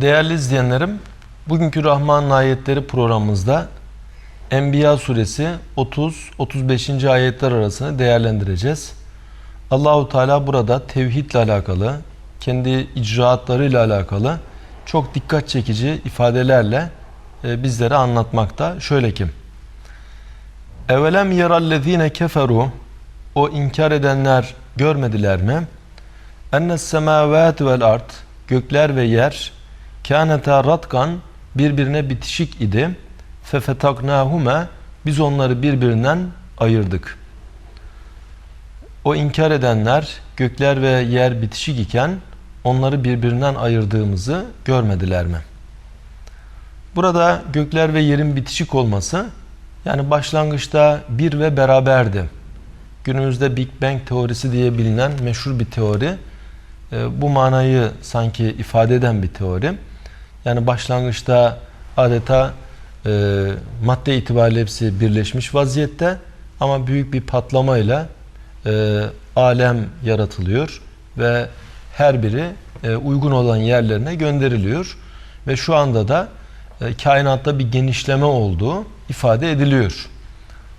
Değerli izleyenlerim, bugünkü Rahman ayetleri programımızda Enbiya suresi 30-35. ayetler arasını değerlendireceğiz. Allahu Teala burada tevhidle alakalı, kendi icraatlarıyla alakalı çok dikkat çekici ifadelerle e, bizlere anlatmakta. Şöyle ki: Evelem yerallezine keferu o inkar edenler görmediler mi? Ennes semavat vel ard gökler ve yer kâneta ratkan birbirine bitişik idi. Fefetaknâhume biz onları birbirinden ayırdık. O inkar edenler gökler ve yer bitişik iken onları birbirinden ayırdığımızı görmediler mi? Burada gökler ve yerin bitişik olması yani başlangıçta bir ve beraberdi. Günümüzde Big Bang teorisi diye bilinen meşhur bir teori. E, bu manayı sanki ifade eden bir teori. Yani başlangıçta adeta e, madde itibariyle hepsi birleşmiş vaziyette ama büyük bir patlamayla e, alem yaratılıyor ve her biri e, uygun olan yerlerine gönderiliyor ve şu anda da e, kainatta bir genişleme olduğu ifade ediliyor.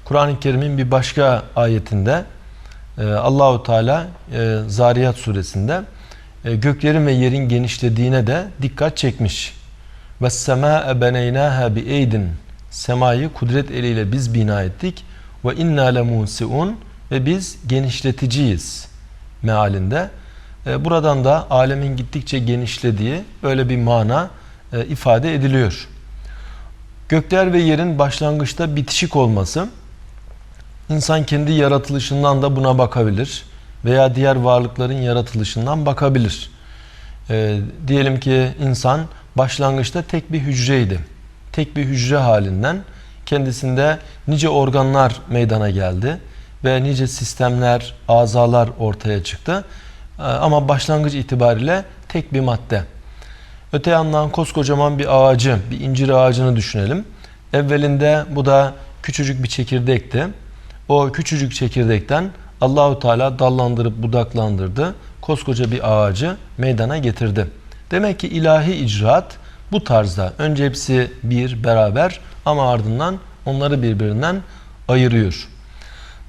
Kur'an-ı Kerim'in bir başka ayetinde e, Allahu Teala e, Zariyat suresinde göklerin ve yerin genişlediğine de dikkat çekmiş. Ve semâe beneynaha bi eydin semayı kudret eliyle biz bina ettik ve inna lemusiun ve biz genişleticiyiz mealinde. E, buradan da alemin gittikçe genişlediği öyle bir mana e, ifade ediliyor. Gökler ve yerin başlangıçta bitişik olması insan kendi yaratılışından da buna bakabilir veya diğer varlıkların yaratılışından bakabilir. E, diyelim ki insan başlangıçta tek bir hücreydi. Tek bir hücre halinden kendisinde nice organlar meydana geldi ve nice sistemler, azalar ortaya çıktı. E, ama başlangıç itibariyle tek bir madde. Öte yandan koskocaman bir ağacı, bir incir ağacını düşünelim. Evvelinde bu da küçücük bir çekirdekti. O küçücük çekirdekten Allahu Teala dallandırıp budaklandırdı. Koskoca bir ağacı meydana getirdi. Demek ki ilahi icraat bu tarzda. Önce hepsi bir, beraber ama ardından onları birbirinden ayırıyor.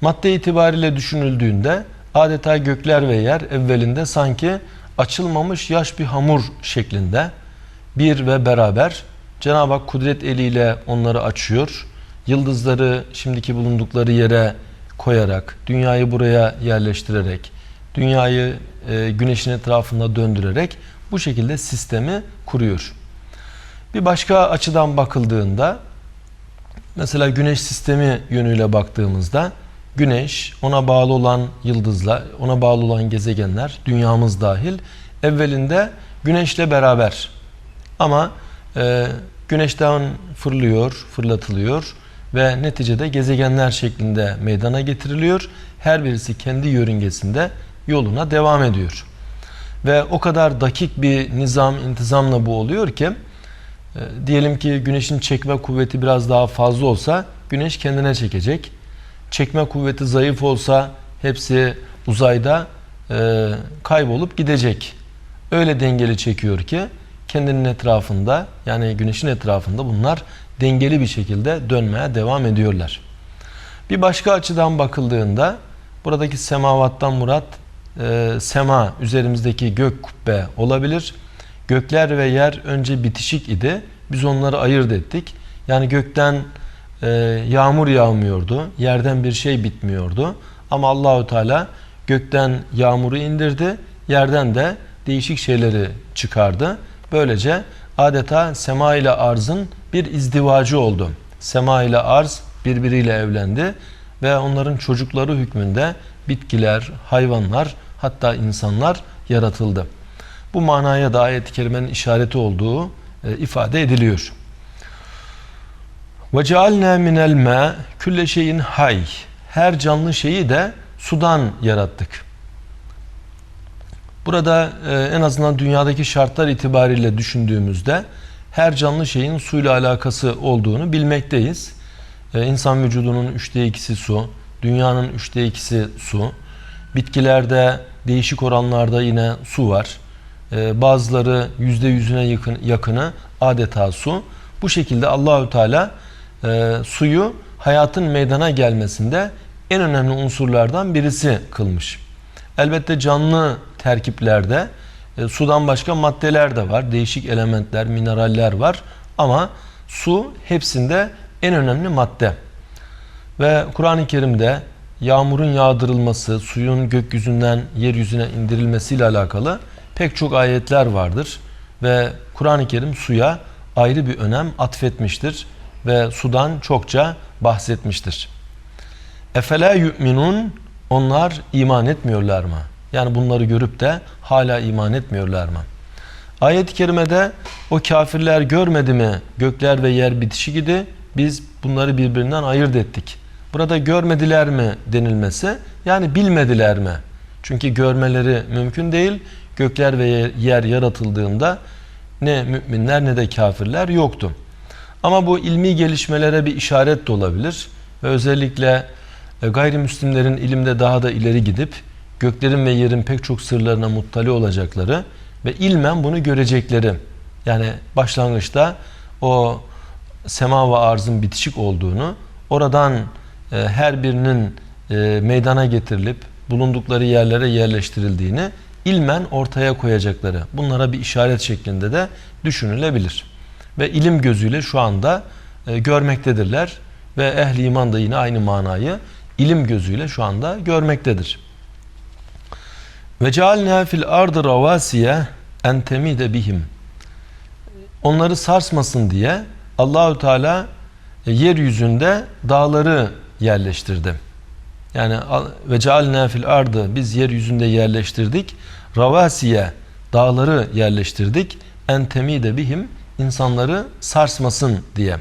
Madde itibariyle düşünüldüğünde adeta gökler ve yer evvelinde sanki açılmamış yaş bir hamur şeklinde bir ve beraber Cenab-ı Hak kudret eliyle onları açıyor. Yıldızları şimdiki bulundukları yere koyarak, dünyayı buraya yerleştirerek, dünyayı e, güneşin etrafında döndürerek bu şekilde sistemi kuruyor. Bir başka açıdan bakıldığında mesela güneş sistemi yönüyle baktığımızda güneş, ona bağlı olan yıldızlar, ona bağlı olan gezegenler, dünyamız dahil evvelinde güneşle beraber ama e, güneşten fırlıyor, fırlatılıyor ve neticede gezegenler şeklinde meydana getiriliyor. Her birisi kendi yörüngesinde yoluna devam ediyor. Ve o kadar dakik bir nizam, intizamla bu oluyor ki e, diyelim ki güneşin çekme kuvveti biraz daha fazla olsa güneş kendine çekecek. Çekme kuvveti zayıf olsa hepsi uzayda e, kaybolup gidecek. Öyle dengeli çekiyor ki kendinin etrafında yani güneşin etrafında bunlar dengeli bir şekilde dönmeye devam ediyorlar. Bir başka açıdan bakıldığında buradaki semavattan murat e, sema üzerimizdeki gök kubbe olabilir. Gökler ve yer önce bitişik idi. Biz onları ayırt ettik. Yani gökten e, yağmur yağmıyordu. Yerden bir şey bitmiyordu. Ama Allahu Teala gökten yağmuru indirdi. Yerden de değişik şeyleri çıkardı. Böylece adeta sema ile arzın bir izdivacı oldu. Sema ile arz birbiriyle evlendi ve onların çocukları hükmünde bitkiler, hayvanlar hatta insanlar yaratıldı. Bu manaya da ayet-i kerimenin işareti olduğu e, ifade ediliyor. Cealna minel ma külle şeyin hay. Her canlı şeyi de sudan yarattık. Burada e, en azından dünyadaki şartlar itibariyle düşündüğümüzde her canlı şeyin suyla alakası olduğunu bilmekteyiz. E, insan vücudunun üçte ikisi su, dünyanın üçte ikisi su. Bitkilerde değişik oranlarda yine su var. e, bazıları yüzde yüzüne yakın, yakını adeta su. Bu şekilde Allahü Teala e, suyu hayatın meydana gelmesinde en önemli unsurlardan birisi kılmış. Elbette canlı terkiplerde e, sudan başka maddeler de var. Değişik elementler, mineraller var. Ama su hepsinde en önemli madde. Ve Kur'an-ı Kerim'de yağmurun yağdırılması, suyun gökyüzünden yeryüzüne indirilmesiyle alakalı pek çok ayetler vardır. Ve Kur'an-ı Kerim suya ayrı bir önem atfetmiştir ve sudan çokça bahsetmiştir. Efela yu'minun onlar iman etmiyorlar mı? Yani bunları görüp de hala iman etmiyorlar mı? Ayet-i kerimede o kafirler görmedi mi gökler ve yer bitişi gibi biz bunları birbirinden ayırt ettik. Burada görmediler mi denilmesi yani bilmediler mi? Çünkü görmeleri mümkün değil. Gökler ve yer yaratıldığında ne müminler ne de kafirler yoktu. Ama bu ilmi gelişmelere bir işaret de olabilir. Ve özellikle e, gayrimüslimlerin ilimde daha da ileri gidip göklerin ve yerin pek çok sırlarına muttali olacakları ve ilmen bunu görecekleri. Yani başlangıçta o sema ve arzın bitişik olduğunu, oradan e, her birinin e, meydana getirilip bulundukları yerlere yerleştirildiğini ilmen ortaya koyacakları. Bunlara bir işaret şeklinde de düşünülebilir. Ve ilim gözüyle şu anda e, görmektedirler ve ehli iman da yine aynı manayı ilim gözüyle şu anda görmektedir. Ve cealna fil ardı ravasiye en temide bihim. Onları sarsmasın diye Allahü Teala e, yeryüzünde dağları yerleştirdi. Yani ve cealna fil ardı biz yeryüzünde yerleştirdik. Ravasiye dağları yerleştirdik. En temide bihim insanları sarsmasın diye.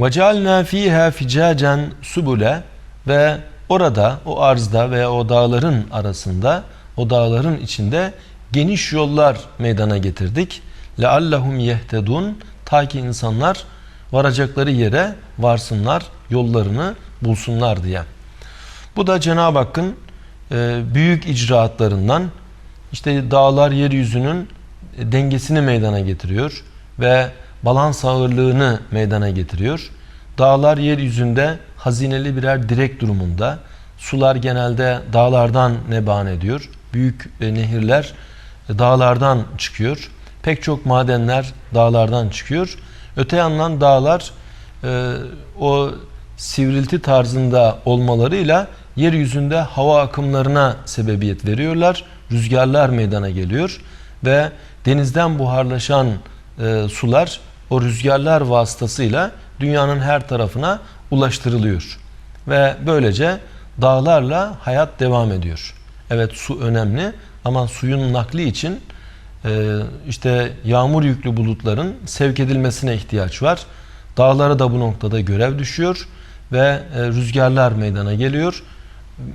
Ve cealna fiha ficacen subule ve orada o arzda veya o dağların arasında o dağların içinde geniş yollar meydana getirdik. Leallahum yehtedun ta ki insanlar varacakları yere varsınlar, yollarını bulsunlar diye. Bu da Cenab-ı Hakk'ın e, büyük icraatlarından işte dağlar yeryüzünün dengesini meydana getiriyor ve balans ağırlığını meydana getiriyor. Dağlar yeryüzünde hazineli birer direk durumunda. Sular genelde dağlardan neban ediyor. Büyük e, nehirler e, dağlardan çıkıyor. Pek çok madenler dağlardan çıkıyor. Öte yandan dağlar e, o sivrilti tarzında olmalarıyla yeryüzünde hava akımlarına sebebiyet veriyorlar. Rüzgarlar meydana geliyor ve denizden buharlaşan e, sular o rüzgarlar vasıtasıyla dünyanın her tarafına ulaştırılıyor. Ve böylece dağlarla hayat devam ediyor. Evet su önemli ama suyun nakli için e, işte yağmur yüklü bulutların sevk edilmesine ihtiyaç var. Dağlara da bu noktada görev düşüyor ve e, rüzgarlar meydana geliyor.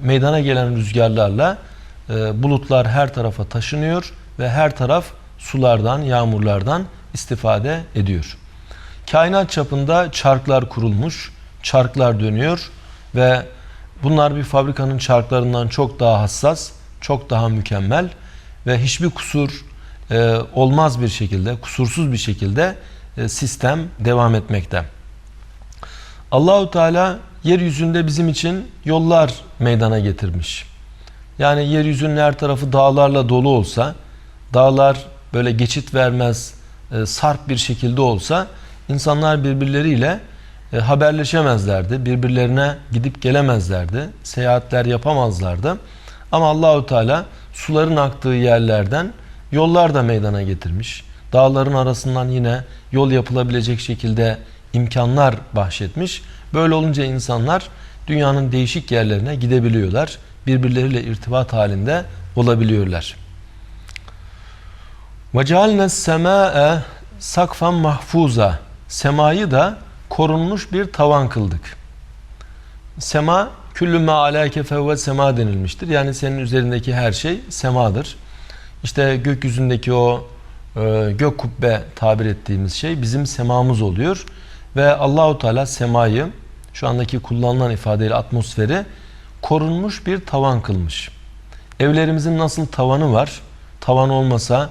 Meydana gelen rüzgarlarla e, bulutlar her tarafa taşınıyor ve her taraf sulardan, yağmurlardan istifade ediyor. Kainat çapında çarklar kurulmuş, çarklar dönüyor ve bunlar bir fabrikanın çarklarından çok daha hassas, çok daha mükemmel ve hiçbir kusur e, olmaz bir şekilde, kusursuz bir şekilde e, sistem devam etmekte. Allahu Teala yeryüzünde bizim için yollar meydana getirmiş. Yani yeryüzünün her tarafı dağlarla dolu olsa, dağlar böyle geçit vermez, e, sarp bir şekilde olsa insanlar birbirleriyle e, haberleşemezlerdi. Birbirlerine gidip gelemezlerdi. Seyahatler yapamazlardı. Ama Allahu Teala suların aktığı yerlerden yollar da meydana getirmiş. Dağların arasından yine yol yapılabilecek şekilde imkanlar bahşetmiş. Böyle olunca insanlar dünyanın değişik yerlerine gidebiliyorlar. Birbirleriyle irtibat halinde olabiliyorlar. Cealne semâe sakfan mahfuza. Semayı da korunmuş bir tavan kıldık. Sema küllü ma alâke fevve sema denilmiştir. Yani senin üzerindeki her şey semadır. İşte gökyüzündeki o e, gök kubbe tabir ettiğimiz şey bizim semamız oluyor. Ve Allahu Teala semayı şu andaki kullanılan ifadeyle atmosferi korunmuş bir tavan kılmış. Evlerimizin nasıl tavanı var? tavan olmasa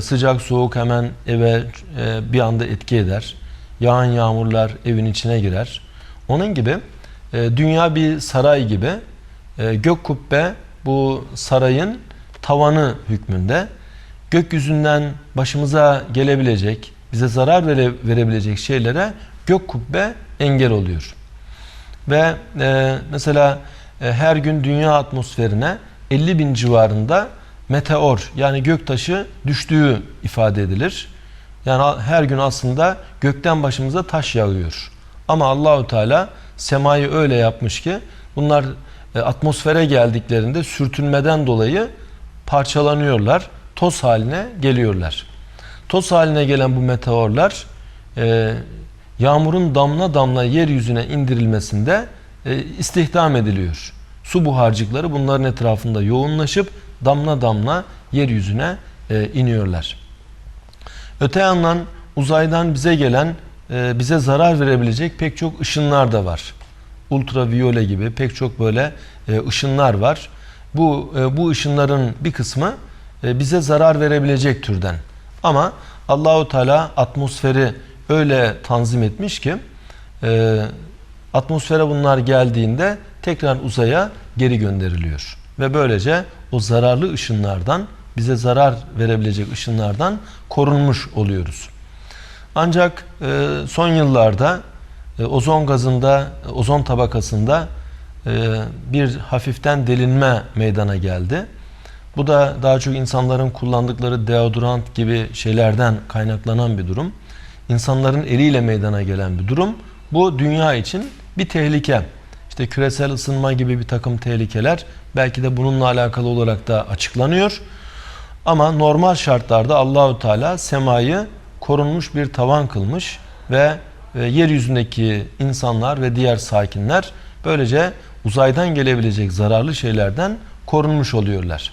sıcak soğuk hemen eve e, bir anda etki eder. Yağan yağmurlar evin içine girer. Onun gibi e, dünya bir saray gibi e, gök kubbe bu sarayın tavanı hükmünde gökyüzünden başımıza gelebilecek, bize zarar vere, verebilecek şeylere gök kubbe engel oluyor. Ve e, mesela e, her gün dünya atmosferine 50 bin civarında meteor yani göktaşı düştüğü ifade edilir. Yani her gün aslında gökten başımıza taş yağıyor. Ama Allahu Teala semayı öyle yapmış ki bunlar e, atmosfere geldiklerinde sürtünmeden dolayı parçalanıyorlar. Toz haline geliyorlar. Toz haline gelen bu meteorlar e, yağmurun damla damla yeryüzüne indirilmesinde e, istihdam ediliyor. Su buharcıkları bunların etrafında yoğunlaşıp damla damla yeryüzüne e, iniyorlar. Öte yandan uzaydan bize gelen e, bize zarar verebilecek pek çok ışınlar da var. Ultraviyole gibi pek çok böyle e, ışınlar var. Bu e, bu ışınların bir kısmı e, bize zarar verebilecek türden. Ama Allahu Teala atmosferi öyle tanzim etmiş ki e, atmosfere bunlar geldiğinde tekrar uzaya geri gönderiliyor. Ve böylece o zararlı ışınlardan bize zarar verebilecek ışınlardan korunmuş oluyoruz. Ancak e, son yıllarda e, ozon gazında, e, ozon tabakasında e, bir hafiften delinme meydana geldi. Bu da daha çok insanların kullandıkları deodorant gibi şeylerden kaynaklanan bir durum. İnsanların eliyle meydana gelen bir durum. Bu dünya için bir tehlike. İşte küresel ısınma gibi bir takım tehlikeler belki de bununla alakalı olarak da açıklanıyor. Ama normal şartlarda Allahu Teala semayı korunmuş bir tavan kılmış ve e, yeryüzündeki insanlar ve diğer sakinler böylece uzaydan gelebilecek zararlı şeylerden korunmuş oluyorlar.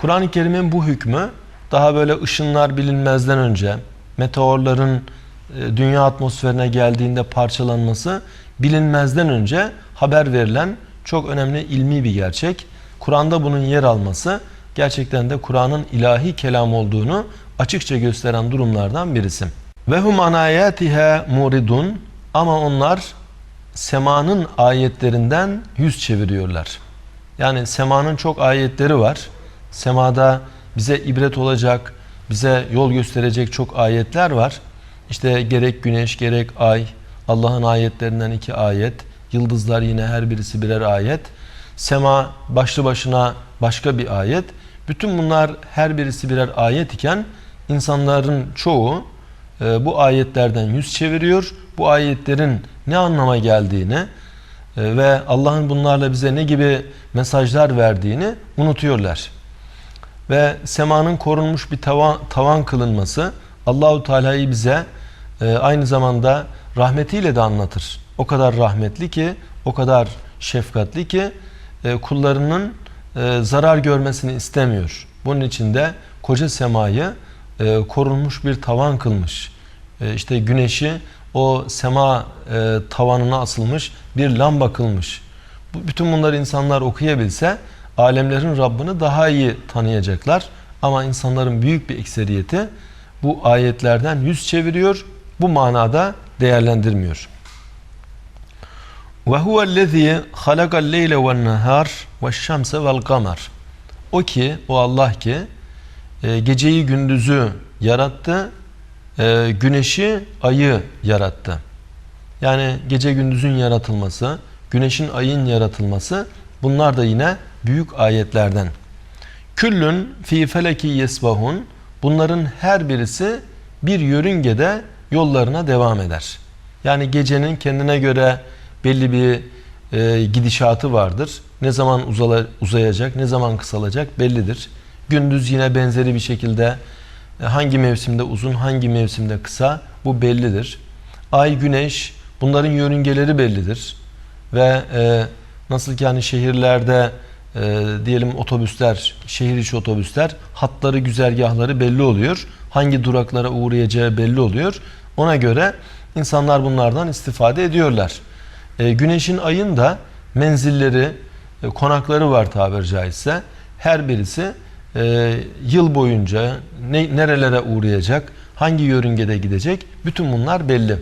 Kur'an-ı Kerim'in bu hükmü daha böyle ışınlar bilinmezden önce meteorların e, dünya atmosferine geldiğinde parçalanması bilinmezden önce haber verilen çok önemli ilmi bir gerçek. Kur'an'da bunun yer alması gerçekten de Kur'an'ın ilahi kelam olduğunu açıkça gösteren durumlardan birisi. Ve hum anayatiha muridun ama onlar semanın ayetlerinden yüz çeviriyorlar. Yani semanın çok ayetleri var. Semada bize ibret olacak, bize yol gösterecek çok ayetler var. İşte gerek güneş gerek ay, Allah'ın ayetlerinden iki ayet, yıldızlar yine her birisi birer ayet. Sema başlı başına başka bir ayet. Bütün bunlar her birisi birer ayet iken insanların çoğu e, bu ayetlerden yüz çeviriyor. Bu ayetlerin ne anlama geldiğini e, ve Allah'ın bunlarla bize ne gibi mesajlar verdiğini unutuyorlar. Ve semanın korunmuş bir tavan, tavan kılınması Allahu Teala'yı bize e, aynı zamanda rahmetiyle de anlatır. O kadar rahmetli ki, o kadar şefkatli ki e, kullarının e, zarar görmesini istemiyor. Bunun için de koca semayı e, korunmuş bir tavan kılmış. E, işte güneşi o sema e, tavanına asılmış bir lamba kılmış. Bu, bütün bunları insanlar okuyabilse alemlerin Rabbini daha iyi tanıyacaklar. Ama insanların büyük bir ekseriyeti bu ayetlerden yüz çeviriyor. Bu manada değerlendirmiyor. Ve huvellezî halakal leyle ven nehâr ve şemse vel kamer. O ki, o Allah ki e, geceyi gündüzü yarattı, e, güneşi ayı yarattı. Yani gece gündüzün yaratılması, güneşin ayın yaratılması bunlar da yine büyük ayetlerden. Küllün fi feleki yesbahun bunların her birisi bir yörüngede yollarına devam eder. Yani gecenin kendine göre belli bir e, gidişatı vardır. Ne zaman uzala, uzayacak, ne zaman kısalacak bellidir. Gündüz yine benzeri bir şekilde e, hangi mevsimde uzun, hangi mevsimde kısa bu bellidir. Ay, güneş bunların yörüngeleri bellidir. Ve e, nasıl ki hani şehirlerde e, diyelim otobüsler, şehir içi otobüsler hatları, güzergahları belli oluyor. Hangi duraklara uğrayacağı belli oluyor. Ona göre insanlar bunlardan istifade ediyorlar. E, güneşin ayın da menzilleri, e, konakları var tabiri caizse. Her birisi e, yıl boyunca ne, nerelere uğrayacak, hangi yörüngede gidecek bütün bunlar belli.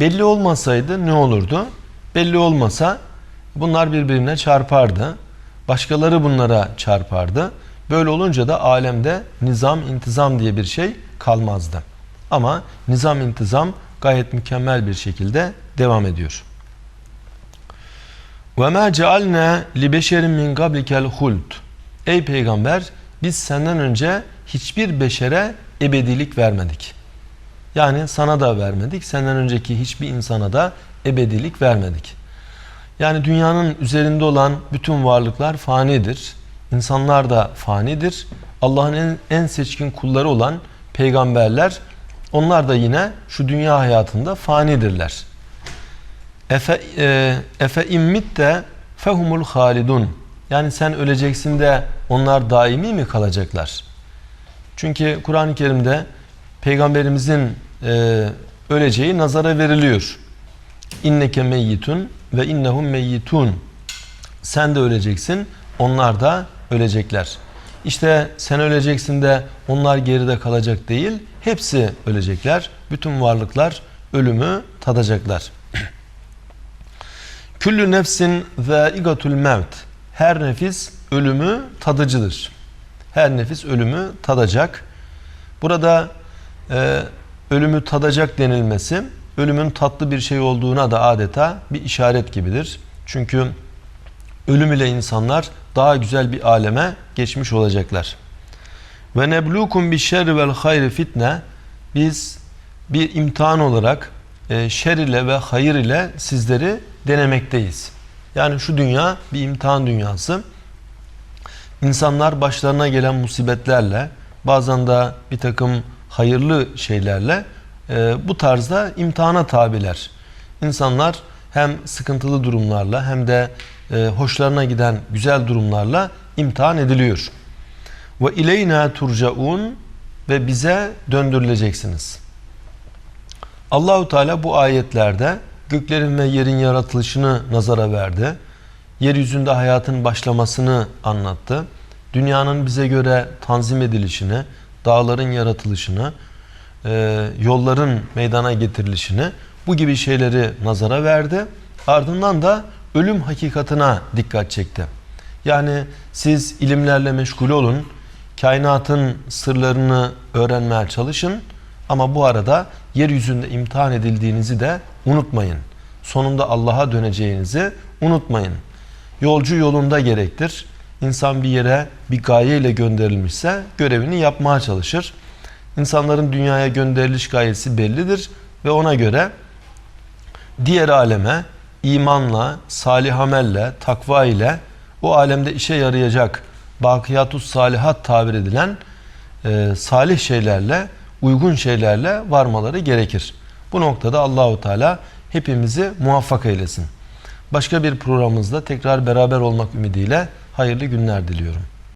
Belli olmasaydı ne olurdu? Belli olmasa bunlar birbirine çarpardı. Başkaları bunlara çarpardı. Böyle olunca da alemde nizam, intizam diye bir şey kalmazdı. Ama nizam, intizam gayet mükemmel bir şekilde devam ediyor. Ve ma cealna li beşerin min qablikel huld. Ey peygamber biz senden önce hiçbir beşere ebedilik vermedik. Yani sana da vermedik, senden önceki hiçbir insana da ebedilik vermedik. Yani dünyanın üzerinde olan bütün varlıklar fanidir. İnsanlar da fanidir. Allah'ın en, en seçkin kulları olan peygamberler onlar da yine şu dünya hayatında fanidirler. Efe, e, efe immit de fehumul halidun. Yani sen öleceksin de onlar daimi mi kalacaklar? Çünkü Kur'an-ı Kerim'de peygamberimizin e, öleceği nazara veriliyor. İnneke meyyitun ve innehum meyyitun. Sen de öleceksin, onlar da ölecekler. İşte sen öleceksin de onlar geride kalacak değil, hepsi ölecekler. Bütün varlıklar ölümü tadacaklar. Küllü nefsin zâigatul mevt. Her nefis ölümü tadıcıdır. Her nefis ölümü tadacak. Burada e, ölümü tadacak denilmesi ölümün tatlı bir şey olduğuna da adeta bir işaret gibidir. Çünkü ölüm ile insanlar daha güzel bir aleme geçmiş olacaklar. Ve neblukum bi şerri vel hayri fitne biz bir imtihan olarak şer ile ve hayır ile sizleri denemekteyiz. Yani şu dünya bir imtihan dünyası. İnsanlar başlarına gelen musibetlerle bazen de bir takım hayırlı şeylerle e, bu tarzda imtihana tabiler. İnsanlar hem sıkıntılı durumlarla hem de e, hoşlarına giden güzel durumlarla imtihan ediliyor. Ve ileyna turcaun ve bize döndürüleceksiniz. Allahu Teala bu ayetlerde göklerin ve yerin yaratılışını nazara verdi. Yeryüzünde hayatın başlamasını anlattı. Dünyanın bize göre tanzim edilişini, dağların yaratılışını, e, yolların meydana getirilişini bu gibi şeyleri nazara verdi. Ardından da ölüm hakikatına dikkat çekti. Yani siz ilimlerle meşgul olun, kainatın sırlarını öğrenmeye çalışın ama bu arada yeryüzünde imtihan edildiğinizi de unutmayın. Sonunda Allah'a döneceğinizi unutmayın. Yolcu yolunda gerektir. İnsan bir yere bir gaye ile gönderilmişse görevini yapmaya çalışır. İnsanların dünyaya gönderiliş gayesi bellidir ve ona göre diğer aleme imanla, salih amelle, takva ile o alemde işe yarayacak bakiyatus salihat tabir edilen e, salih şeylerle, uygun şeylerle varmaları gerekir. Bu noktada Allahu Teala hepimizi muvaffak eylesin. Başka bir programımızda tekrar beraber olmak ümidiyle hayırlı günler diliyorum.